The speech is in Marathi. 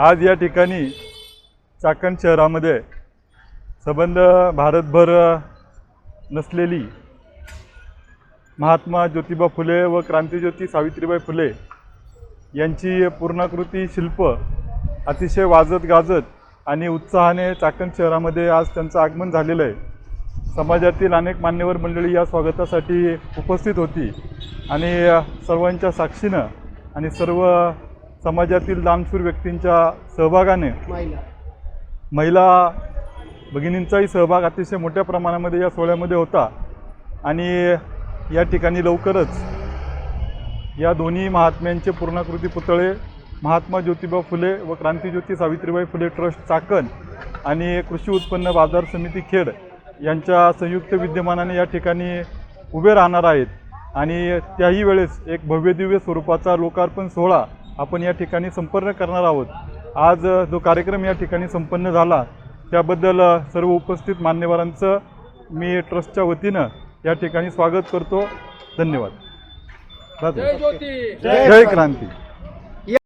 आज या ठिकाणी चाकण शहरामध्ये संबंध भारतभर नसलेली महात्मा ज्योतिबा फुले व क्रांतीज्योती सावित्रीबाई फुले यांची पूर्णाकृती शिल्प अतिशय वाजत गाजत आणि उत्साहाने चाकण शहरामध्ये आज त्यांचं आगमन झालेलं आहे. समाजातील अनेक मान्यवर मंडळी या स्वागतासाठी उपस्थित होती आणि सर्वांच्या साक्षीनं आणि सर्व समाजातील दानशूर व्यक्तींच्या सहभागाने महिला भगिनींचाही सहभाग अतिशय मोठ्या प्रमाणामध्ये या सोहळ्यामध्ये होता. आणि या ठिकाणी लवकरच या दोन्ही महात्म्यांचे पूर्णाकृती पुतळे महात्मा ज्योतिबा फुले व क्रांतीज्योती सावित्रीबाई फुले ट्रस्ट चाकण आणि कृषी उत्पन्न बाजार समिती खेड यांच्या संयुक्त विद्यमानाने या ठिकाणी उभे राहणार आहेत. आणि त्याही वेळेस एक भव्यदिव्य स्वरूपाचा लोकार्पण सोहळा आपण या ठिकाणी संपन्न करणार आहोत. आज जो कार्यक्रम या ठिकाणी संपन्न झाला त्याबद्दल सर्व उपस्थित मान्यवरांचं मी ट्रस्टच्या वतीनं या ठिकाणी स्वागत करतो. धन्यवाद. राधे. जय ज्योती. जय क्रांती.